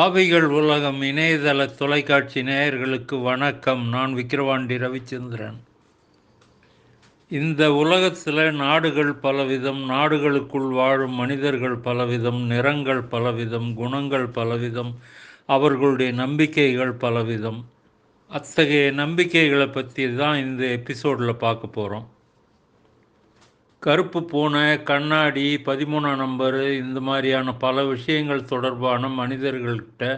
ஆவிகள் உலகம் இணையதள தொலைக்காட்சி நேயர்களுக்கு வணக்கம். நான் விக்கிரவாண்டி ரவிச்சந்திரன். இந்த உலகத்தில் நாடுகள் பலவிதம் நாடுகளுக்குள் வாழும் மனிதர்கள் பலவிதம் நிறங்கள் பலவிதம் குணங்கள் பலவிதம் அவர்களுடைய நம்பிக்கைகள் பலவிதம். அத்தகைய நம்பிக்கைகளை பற்றி தான் இந்த எபிசோடில் பார்க்க போகிறோம் கருப்பு பூனை கண்ணாடி பதிமூணாம் நம்பரு இந்த மாதிரியான பல விஷயங்கள் தொடர்பான மனிதர்கள்கிட்ட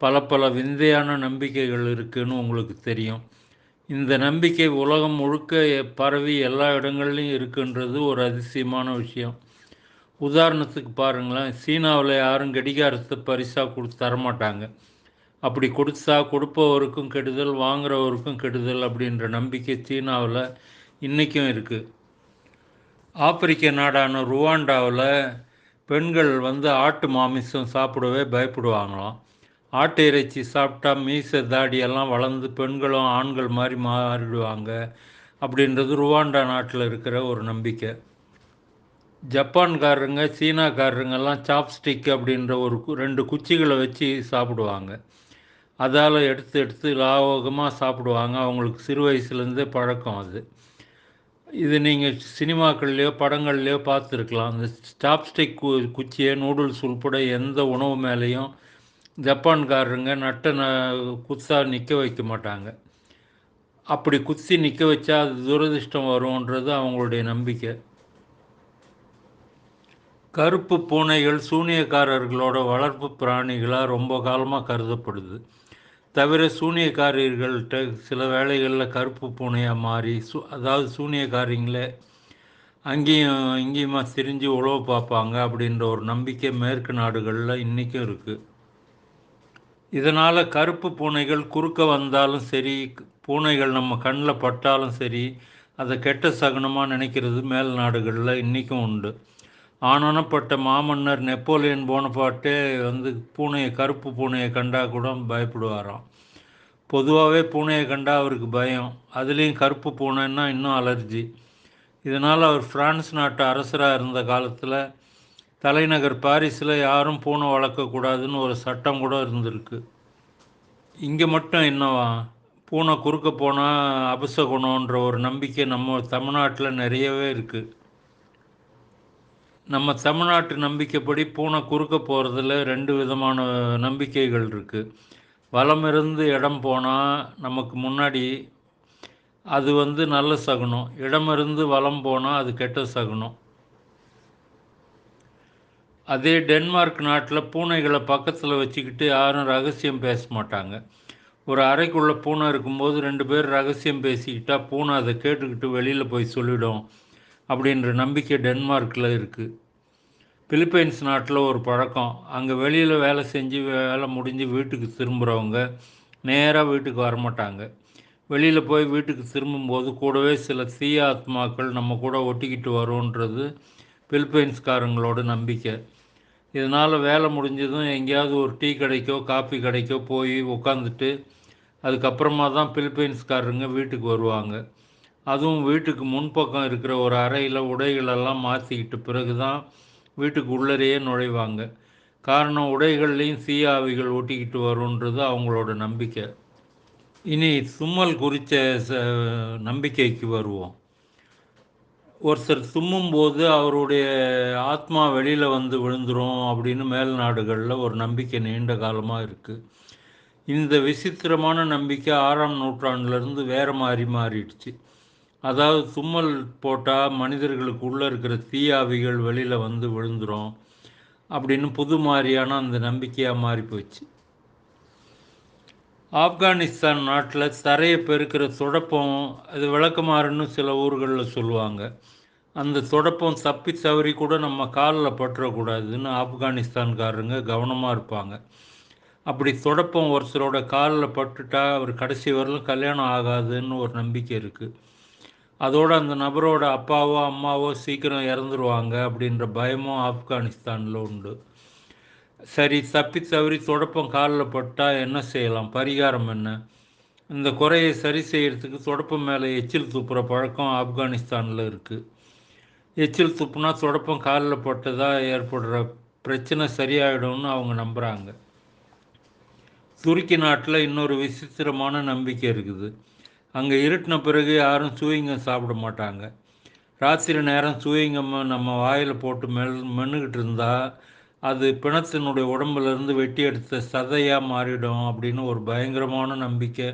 பல பல விந்தையான நம்பிக்கைகள் இருக்குதுன்னு உங்களுக்கு தெரியும். இந்த நம்பிக்கை உலகம் முழுக்க பரவி எல்லா இடங்கள்லையும் இருக்குன்றது ஒரு அதிசயமான விஷயம். உதாரணத்துக்கு பாருங்களேன் சீனாவில் யாரும் கடிகாரத்தை பரிசாக கொடுத்து தரமாட்டாங்க. அப்படி கொடுத்தா கொடுப்பவருக்கும் கெடுதல் வாங்குறவருக்கும் கெடுதல் அப்படின்ற நம்பிக்கை சீனாவில் இன்றைக்கும் இருக்குது ஆப்பிரிக்க நாடான ருவாண்டாவில் பெண்கள் வந்து ஆட்டு மாமிசம் சாப்பிடவே பயப்படுவாங்களாம். ஆட்டு இறைச்சி சாப்பிட்டா மீச தாடியெல்லாம் வளர்ந்து பெண்களும் ஆண்கள் மாதிரி மாறிடுவாங்க அப்படின்றது ருவாண்டா நாட்டில் இருக்கிற ஒரு நம்பிக்கை. ஜப்பான்காரருங்க சீனாக்காரருங்கெல்லாம் சாப்ஸ்டிக் அப்படின்ற ஒரு ரெண்டு குச்சிகளை வச்சு சாப்பிடுவாங்க. அதால் எடுத்து எடுத்து லாவகமாக சாப்பிடுவாங்க. அவங்களுக்கு சிறு வயசுலேருந்தே பழக்கம் அது. இது நீங்கள் சினிமாக்கள்லையோ படங்கள்லையோ பார்த்துருக்கலாம். அந்த ஸ்டாப்ஸ்டிக் கு குச்சியை நூடுல்ஸ் உள்பட எந்த உணவு மேலேயும் ஜப்பான்காரருங்க நட்ட ந குத்தா நிற்க வைக்க மாட்டாங்க. அப்படி குத்தி நிற்க வச்சா அது துரதிர்ஷ்டம் வரும்ன்றது அவங்களுடைய நம்பிக்கை. கருப்பு பூனைகள் சூனியக்காரர்களோட வளர்ப்பு பிராணிகளாக ரொம்ப காலமாக கருதப்படுது. தவிர சூனியக்காரர்கள்ட்ட சில வேலைகளில் கருப்பு பூனையாக மாறி சு அதாவது சூனியக்காரிங்களே அங்கேயும் இங்கேயுமா திரிஞ்சு உழவு பார்ப்பாங்க அப்படின்ற ஒரு நம்பிக்கை மேற்கு நாடுகளில் இன்றைக்கும் இருக்குது இதனால் கருப்பு பூனைகள் குறுக்க வந்தாலும் சரி பூனைகள் நம்ம கண்ணில் பட்டாலும் சரி அதை கெட்ட சகுனமாக நினைக்கிறது மேல் நாடுகளில் இன்றைக்கும் உண்டு. ஆனனப்பட்ட மாமன்னர் நெப்போலியன் போனபாட்டே வந்து பூனையை கருப்பு பூனையை கண்டா கூட பயப்படுவாராம். பொதுவாகவே பூனையை கண்டால் அவருக்கு பயம். அதுலேயும் கருப்பு பூனைன்னா இன்னும் அலர்ஜி. இதனால் அவர் பிரான்ஸ் நாட்டு அரசராக இருந்த காலத்தில் தலைநகர் பாரிஸில் யாரும் பூனை வளர்க்கக்கூடாதுன்னு ஒரு சட்டம் கூட இருந்திருக்கு. இங்கே மட்டும் என்னவா? பூனை குறுக்க போனால் அபசகுணன்ற ஒரு நம்பிக்கை நம்ம தமிழ்நாட்டில் நிறையவே இருக்குது நம்ம தமிழ்நாட்டு நம்பிக்கைப்படி பூனை குறுக்க போகிறதுல ரெண்டு விதமான நம்பிக்கைகள் இருக்குது வளம் இருந்து இடம் போனால் நமக்கு முன்னாடி அது வந்து நல்ல சகுனம். இடமிருந்து வலம் போனால் அது கெட்ட சகுனம். அதே டென்மார்க் நாட்டில் பூனைகளை பக்கத்தில் வச்சுக்கிட்டு யாரும் ரகசியம் பேச மாட்டாங்க. ஒரு அறைக்குள்ளே பூனை இருக்கும்போது ரெண்டு பேர் ரகசியம் பேசிக்கிட்டால் பூனை அதை கேட்டுக்கிட்டு வெளியில் போய் சொல்லிடும் அப்படின்ற நம்பிக்கை டென்மார்க்கில் இருக்குது பிலிப்பைன்ஸ் நாட்டில் ஒரு பழக்கம். அங்கே வெளியில் வேலை செஞ்சு வேலை முடிஞ்சு வீட்டுக்கு திரும்புகிறவங்க நேராக வீட்டுக்கு வரமாட்டாங்க. வெளியில் போய் வீட்டுக்கு திரும்பும்போது கூடவே சில தீய ஆத்மாக்கள் நம்ம கூட ஒட்டிக்கிட்டு வரும்ன்றது பிலிப்பைன்ஸ்காரங்களோட நம்பிக்கை. இதனால் வேலை முடிஞ்சதும் எங்கேயாவது ஒரு டீ கடைக்கோ காஃபி கடைக்கோ போய் உட்காந்துட்டு அதுக்கப்புறமா தான் பிலிப்பைன்ஸ்காரருங்க வீட்டுக்கு வருவாங்க. அதுவும் வீட்டுக்கு முன்பக்கம் இருக்கிற ஒரு அறையில் உடைகளெல்லாம் மாற்றிக்கிட்ட பிறகு தான் வீட்டுக்கு உள்ளரையே நுழைவாங்க. காரணம் உடைகள்லேயும் சீயாவிகள் ஒட்டிக்கிட்டு வருன்றது அவங்களோட நம்பிக்கை. இனி சும்மல் குறித்த ச நம்பிக்கைக்கு வருவோம். ஒருத்தர் தும்மும்போது அவருடைய ஆத்மா வெளியில் வந்து விழுந்துரும் அப்படின்னு மேல் நாடுகளில் ஒரு நம்பிக்கை நீண்ட காலமாக இருக்குது இந்த விசித்திரமான நம்பிக்கை ஆறாம் நூற்றாண்டுலேருந்து வேறு மாதிரி மாறிடுச்சு. அதாவது தும்மல் போட்டால் மனிதர்களுக்கு உள்ளே இருக்கிற தீயாவிகள் வெளியில் வந்து விழுந்துடும் அப்படின்னு புது மாதிரியான அந்த நம்பிக்கையாக மாறி போச்சு. ஆப்கானிஸ்தான் நாட்டில் தரையை பெருக்கிற தொடப்பம் அது விளக்கமாறுன்னு சில ஊர்களில் சொல்லுவாங்க. அந்த தொடப்பம் தப்பி தவறி கூட நம்ம காலில் பற்றக்கூடாதுன்னு ஆப்கானிஸ்தான்காரங்க கவனமாக இருப்பாங்க. அப்படி தொடப்பம் ஒருத்தரோட காலில் பட்டுட்டா அவர் கடைசி வரலும் கல்யாணம் ஆகாதுன்னு ஒரு நம்பிக்கை இருக்குது அதோடு அந்த நபரோட அப்பாவோ அம்மாவோ சீக்கிரம் இறந்துருவாங்க அப்படின்ற பயமும் ஆப்கானிஸ்தானில் உண்டு. சரி தப்பி தவறி தொடப்பம் காலில் பட்டால் என்ன செய்யலாம்? பரிகாரம் என்ன? இந்த குறையை சரி செய்கிறதுக்கு தொடப்பம் மேலே எச்சில் துப்புற பழக்கம் ஆப்கானிஸ்தானில் இருக்குது எச்சில் துப்புனா தொடப்பம் காலில் பட்டதாக ஏற்படுற பிரச்சனை சரியாயிடும்னு அவங்க நம்புகிறாங்க துருக்கி நாட்டில் இன்னொரு விசித்திரமான நம்பிக்கை இருக்குது. அங்கே இருட்டின பிறகு யாரும் சூயிங்கம் சாப்பிட மாட்டாங்க. ராத்திரி நேரம் சூயிங்கம் நம்ம வாயில் போட்டு மெல் மென்னுக்கிட்டு இருந்தால் அது பிணத்தினுடைய உடம்புலேருந்து வெட்டி எடுத்த சதையாக மாறிடும் அப்படின்னு ஒரு பயங்கரமான நம்பிக்கை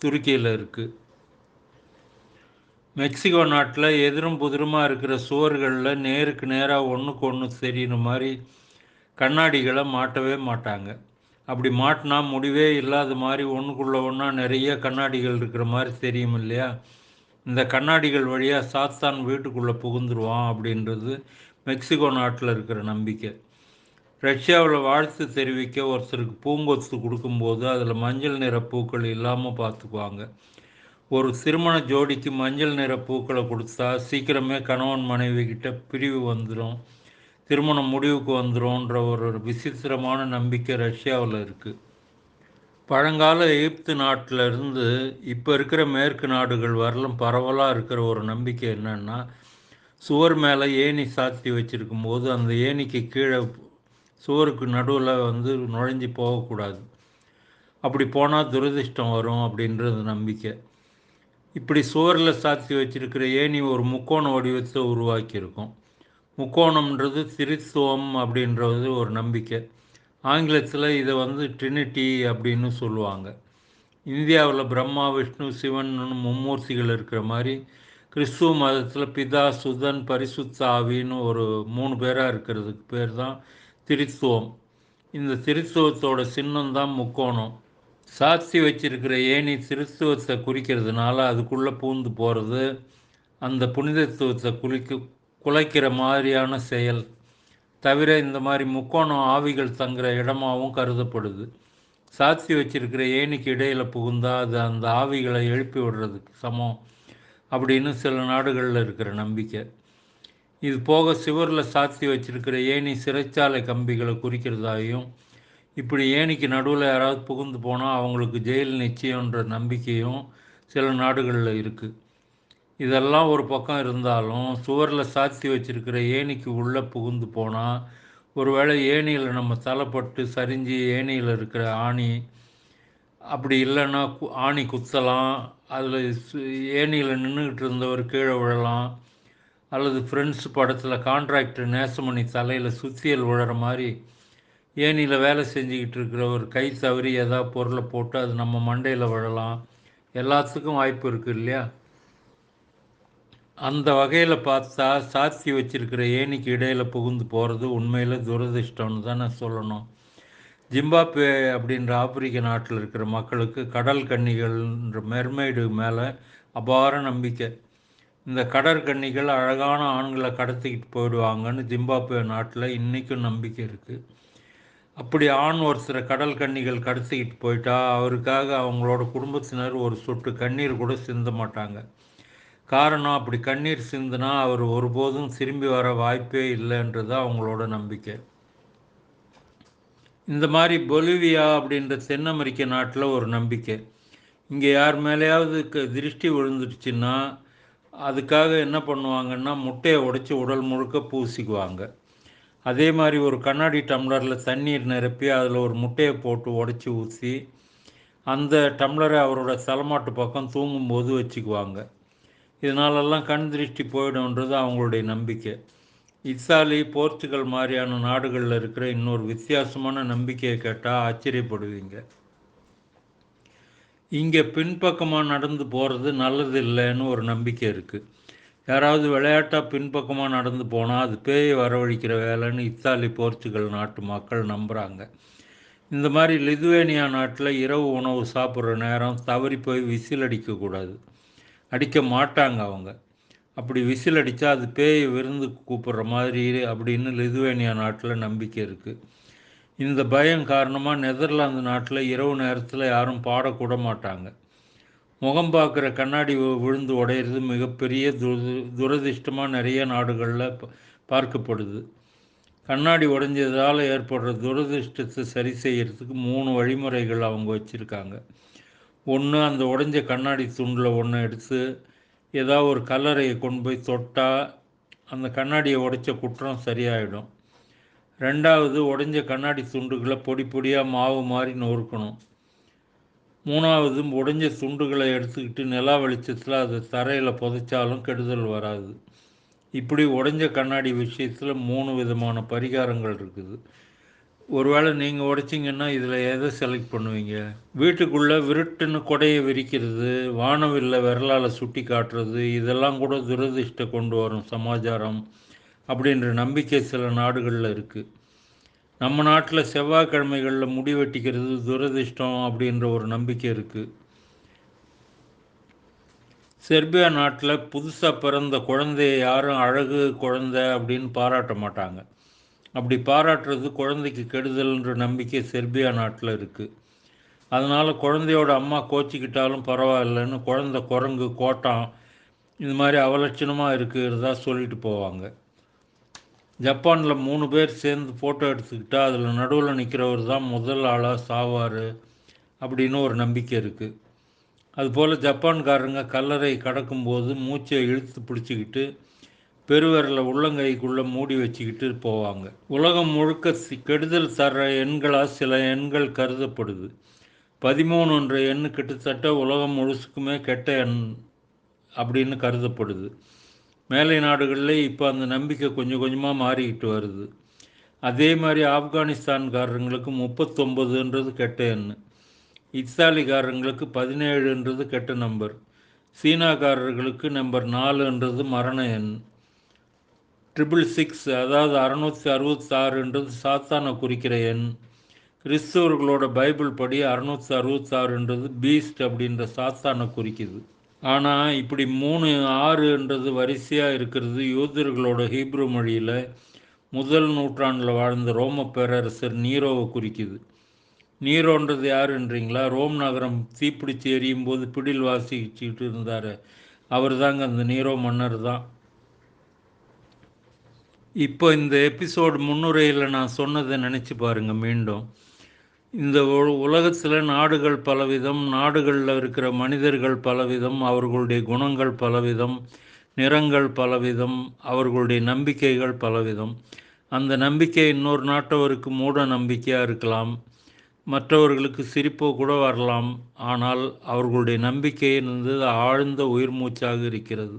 துருக்கியில் இருக்குது மெக்சிகோ நாட்டில் எதிரும் புதிருமாக இருக்கிற சுவர்களில் நேருக்கு நேராக ஒன்றுக்கு ஒன்று தெரியுற மாதிரி கண்ணாடிகளை மாட்டவே மாட்டாங்க. அப்படி மாட்டினா முடிவே இல்லாத மாதிரி ஒன்றுக்குள்ளே ஒன்றா நிறைய கண்ணாடிகள் இருக்கிற மாதிரி தெரியும் இல்லையா? இந்த கண்ணாடிகள் வழியாக சாத்தான் வீட்டுக்குள்ளே புகுந்துருவான் அப்படின்றது மெக்சிகோ நாட்டில் இருக்கிற நம்பிக்கை. ரஷ்யாவில் வாழ்த்து தெரிவிக்க ஒருத்தருக்கு பூங்கொத்து கொடுக்கும்போது அதில் மஞ்சள் நிற பூக்கள் இல்லாமல் பார்த்துக்குவாங்க ஒரு திருமண ஜோடிக்கு மஞ்சள் நிற பூக்களை கொடுத்தா சீக்கிரமே கணவன் மனைவி கிட்ட பிரிவு வந்துடும் திருமணம் முடிவுக்கு வந்துடும்ன்ற ஒரு விசித்திரமான நம்பிக்கை ரஷ்யாவில் இருக்குது பழங்கால எகிப்து நாட்டில் இருந்து இப்போ இருக்கிற மேற்கு நாடுகள் வரலும் பரவலாக இருக்கிற ஒரு நம்பிக்கை என்னென்னா சுவர் மேலே ஏணி சாத்தி வச்சுருக்கும் போது அந்த ஏணிக்கு கீழே சுவருக்கு நடுவில் வந்து நுழைஞ்சு போகக்கூடாது. அப்படி போனால் துரதிர்ஷ்டம் வரும் அப்படின்றது நம்பிக்கை. இப்படி சுவரில் சாத்தி வச்சிருக்கிற ஏணி ஒரு முக்கோண வடிவத்தை உருவாக்கியிருக்கும். முக்கோணம்ன்றது திரித்துவம் அப்படின்றது ஒரு நம்பிக்கை. ஆங்கிலத்தில் இதை வந்து ட்ரினிட்டி அப்படின்னு சொல்லுவாங்க. இந்தியாவில் பிரம்மா விஷ்ணு சிவன் மும்மூர்த்திகள் இருக்கிற மாதிரி கிறிஸ்துவ மதத்தில் பிதா சுதன் பரிசுத்தாவின்னு ஒரு மூணு பேராக இருக்கிறதுக்கு பேர் தான் திரித்துவம் இந்த திரித்துவத்தோட சின்னம் தான் முக்கோணம். சாட்சி வச்சிருக்கிற ஏணி திருத்துவத்தை குறிக்கிறதுனால அதுக்குள்ளே பூந்து போகிறது அந்த புனிதத்துவத்தை குளிக்க குலைக்கிற மாதிரியான செயல். தவிர இந்த மாதிரி முக்கோணம் ஆவிகள் தங்குற இடமாகவும் கருதப்படுது. சாட்சி வச்சிருக்கிற ஏணிக்கு இடையில் புகுந்தால் அது அந்த ஆவிகளை எழுப்பி விடுறதுக்கு சமம் அப்படின்னு சில நாடுகளில் இருக்கிற நம்பிக்கை. இது போக சிவரில் சாட்சி வச்சிருக்கிற ஏணி சிறைச்சாலை கம்பிகளை குறிக்கிறதாயும் இப்படி ஏணிக்கு நடுவில் யாராவது புகுந்து போனால் அவங்களுக்கு ஜெயில் நிச்சயன்ற நம்பிக்கையும் சில நாடுகளில் இருக்குது இதெல்லாம் ஒரு பக்கம் இருந்தாலும் சுவரில் சாத்தி வச்சிருக்கிற ஏணிக்கு உள்ளே புகுந்து போனால் ஒருவேளை ஏணியில் நம்ம தலைப்பட்டு சரிஞ்சு ஏணியில் இருக்கிற ஆணி அப்படி இல்லைன்னா ஆணி குத்தலாம். அதில் ஏணியில் நின்றுக்கிட்டு இருந்தவர் கீழே விழலாம். அல்லது ஃப்ரெண்ட்ஸ் படத்தில் கான்ட்ராக்டர் நேசமணி தலையில் சுத்தியல் விழுற மாதிரி ஏணியில் வேலை செஞ்சுக்கிட்டு இருக்கிற ஒரு கை தவறி ஏதாவது பொருளை போட்டு அது நம்ம மண்டையில் விழலாம். எல்லாத்துக்கும் வாய்ப்பு இருக்குது இல்லையா? அந்த வகையில் பார்த்தா சாத்தி வச்சிருக்கிற ஏணிக்கு இடையில் புகுந்து போகிறது உண்மையில் துரதிர்ஷ்டம்னு தான் நான் சொல்லணும். ஜிம்பாப்வே அப்படின்ற ஆப்பிரிக்க நாட்டில் இருக்கிற மக்களுக்கு கடல் கன்னிகள்ன்ற மெர்மைடு மேலே அபார நம்பிக்கை. இந்த கடற்கன்னிகள் அழகான ஆண்களை கடத்திக்கிட்டு போயிடுவாங்கன்னு ஜிம்பாப்வே நாட்டில் இன்றைக்கும் நம்பிக்கை இருக்குது அப்படி ஆண் ஒருத்தரை கடல் கன்னிகள் கடத்திக்கிட்டு போயிட்டா அவருக்காக அவங்களோட குடும்பத்தினர் ஒரு சொட்டு கண்ணீர் கூட சிந்த மாட்டாங்க. காரணம் அப்படி கண்ணீர் சிந்தினா அவர் ஒருபோதும் திரும்பி வர வாய்ப்பே இல்லைன்றது அவங்களோட நம்பிக்கை. இந்த மாதிரி பொலிவியா அப்படின்ற தென் அமெரிக்க நாட்டில் ஒரு நம்பிக்கை. இங்கே யார் மேலேயாவது க- திருஷ்டி விழுந்துடுச்சுன்னா அதுக்காக என்ன பண்ணுவாங்கன்னா முட்டையை உடைச்சி உடல் முழுக்க பூசிக்குவாங்க. அதே மாதிரி ஒரு கண்ணாடி டம்ளரில் தண்ணீர் நிரப்பி அதில் ஒரு முட்டையை போட்டு உடச்சி ஊற்றி அந்த டம்ளரை அவரோட தலைமாட்டு பக்கம் தூங்கும்போது வச்சுக்குவாங்க. இதனாலெல்லாம் கண் திருஷ்டி போயிடும்ன்றது அவங்களுடைய நம்பிக்கை. இத்தாலி போர்ச்சுகல் மாதிரியான நாடுகளில் இருக்கிற இன்னொரு வித்தியாசமான நம்பிக்கையை கேட்டால் ஆச்சரியப்படுவீங்க. இங்கே பின்பக்கமாக நடந்து போகிறது நல்லது இல்லைன்னு ஒரு நம்பிக்கை இருக்குது யாராவது விளையாட்டாக பின்பக்கமாக நடந்து போனால் அது பேயை வரவழிக்கிற வேலைன்னு இத்தாலி போர்ச்சுகல் நாட்டு மக்கள் நம்புகிறாங்க இந்த மாதிரி லிதுவேனியா நாட்டில் இரவு உணவு சாப்பிட்ற நேரம் தவறி போய் விசில் அடிக்கக்கூடாது. அடிக்க மாட்டாங்க அவங்க. அப்படி விசில் அடித்தா அது பேய் விருந்து கூப்பிட்ற மாதிரி அப்படின்னு லிதுவேனியா நாட்டில் நம்பிக்கை இருக்குது இந்த பயம் காரணமாக நெதர்லாந்து நாட்டில் இரவு நேரத்தில் யாரும் பாடக்கூட மாட்டாங்க. முகம் பார்க்குற கண்ணாடி விழுந்து உடையிறது மிகப்பெரிய துர துரதிர்ஷ்டமாக நிறைய நாடுகளில் ப- பார்க்கப்படுது. கண்ணாடி உடைஞ்சதால் ஏற்படுற துரதிர்ஷ்டத்தை சரி செய்யறதுக்கு மூணு வழிமுறைகள் அவங்க வச்சுருக்காங்க. ஒன்று அந்த உடைஞ்ச கண்ணாடி துண்டில் ஒன்று எடுத்து ஏதாவது ஒரு கல்லறையை கொண்டு போய் தொட்டால் அந்த கண்ணாடியை உடைச்ச குற்றம் சரியாயிடும். ரெண்டாவது உடைஞ்ச கண்ணாடி துண்டுகளை பொடி பொடியாக மாவு மாதிரி நொறுக்கணும். மூணாவது உடைஞ்ச துண்டுகளை எடுத்துக்கிட்டு நிலா வெளிச்சத்தில் அதை தரையில் புதைச்சாலும் கெடுதல் வராது. இப்படி உடைஞ்ச கண்ணாடி விஷயத்தில் மூணு விதமான பரிகாரங்கள் இருக்குது. ஒருவேளை நீங்கள் உடைச்சிங்கன்னா இதில் எதை செலக்ட் பண்ணுவீங்க? வீட்டுக்குள்ளே விருட்டுன்னு கொடையை விரிக்கிறது வானவில்ல விரலால் சுட்டி காட்டுறது இதெல்லாம் கூட துரதிர்ஷ்ட கொண்டு வரும் சமாச்சாரம் அப்படின்ற நம்பிக்கை சில நாடுகளில் இருக்குது நம்ம நாட்டில் செவ்வாய்க்கிழமைகளில் முடி வெட்டிக்கிறது துரதிர்ஷ்டம் அப்படின்ற ஒரு நம்பிக்கை இருக்குது செர்பியா நாட்டில் புதுசாக பிறந்த குழந்தைய யாரும் அழகு குழந்தை அப்படின்னு பாராட்ட மாட்டாங்க. அப்படி பாராட்டுறது குழந்தைக்கு கெடுதல்ன்ற நம்பிக்கை செர்பியா நாட்டில் இருக்குது அதனால் குழந்தையோட அம்மா கோச்சிக்கிட்டாலும் பரவாயில்லைன்னு குழந்தை குரங்கு கோட்டான் இது மாதிரி அவலட்சணமாக இருக்கிறதா சொல்லிட்டு போவாங்க. ஜப்பானில் மூணு பேர் சேர்ந்து ஃபோட்டோ எடுத்துக்கிட்டால் அதில் நடுவில் நிற்கிறவர் தான் முதல் ஆளாக சாவார் அப்படின்னு ஒரு நம்பிக்கை இருக்குது அதுபோல் ஜப்பான்காரங்க கல்லறை கடக்கும்போது மூச்சை இழுத்து பிடிச்சிக்கிட்டு பெருவரில் உள்ளங்கைக்குள்ளே மூடி வச்சுக்கிட்டு போவாங்க. உலகம் முழுக்க கெடுதல் தர்ற எண்களாக சில எண்கள் கருதப்படுது. பதிமூணுன்ற எண் கிட்டத்தட்ட உலகம் முழுசுக்குமே கெட்ட எண் அப்படின்னு கருதப்படுது. மேலை நாடுகளில் இப்போ அந்த நம்பிக்கை கொஞ்சம் கொஞ்சமாக மாறிக்கிட்டு வருது. அதே மாதிரி ஆப்கானிஸ்தான்காரங்களுக்கு முப்பத்தொம்பதுன்றது கெட்ட எண். இத்தாலிக்காரங்களுக்கு பதினேழுன்றது கெட்ட நம்பர். சீனாக்காரர்களுக்கு நம்பர் நாலுன்றது மரண எண். ட்ரிபிள் சிக்ஸ் அதாவது அறநூற்றி அறுபத்தாறுன்றது சாத்தானை குறிக்கிற எண். கிறிஸ்தவர்களோட பைபிள் படி அறுநூற்றி அறுபத்தாறுன்றது பீஸ்ட் அப்படின்ற சாத்தானை குறிக்குது. ஆனால் இப்படி மூணு ஆறுன்றது வரிசையாக இருக்கிறது யூதர்களோட ஹீப்ரு மொழியில் முதல் நூற்றாண்டில் வாழ்ந்த ரோம பேரரசர் நீரோவை குறிக்குது. நீரோன்றது யாருன்றீங்களா? ரோம் நகரம் தீப்பிடிச்சு எரியும் போது பிடில் வாசிச்சுக்கிட்டு இருந்தார். அவர் தாங்க அந்த நீரோ மன்னர் தான் இப்போ இந்த எபிசோடு முன்னுரையில் நான் சொன்னதை நினச்சி பாருங்கள் மீண்டும். இந்த உலகத்தில் நாடுகள் பலவிதம் நாடுகளில் இருக்கிற மனிதர்கள் பலவிதம் அவர்களுடைய குணங்கள் பலவிதம் நிறங்கள் பலவிதம் அவர்களுடைய நம்பிக்கைகள் பலவிதம். அந்த நம்பிக்கை இன்னொரு நாட்டவருக்கு மூட நம்பிக்கையாக இருக்கலாம். மற்றவர்களுக்கு சிரிப்போ கூட வரலாம். ஆனால் அவர்களுடைய நம்பிக்கை இருந்தது ஆழ்ந்த உயிர் மூச்சாக இருக்கிறது.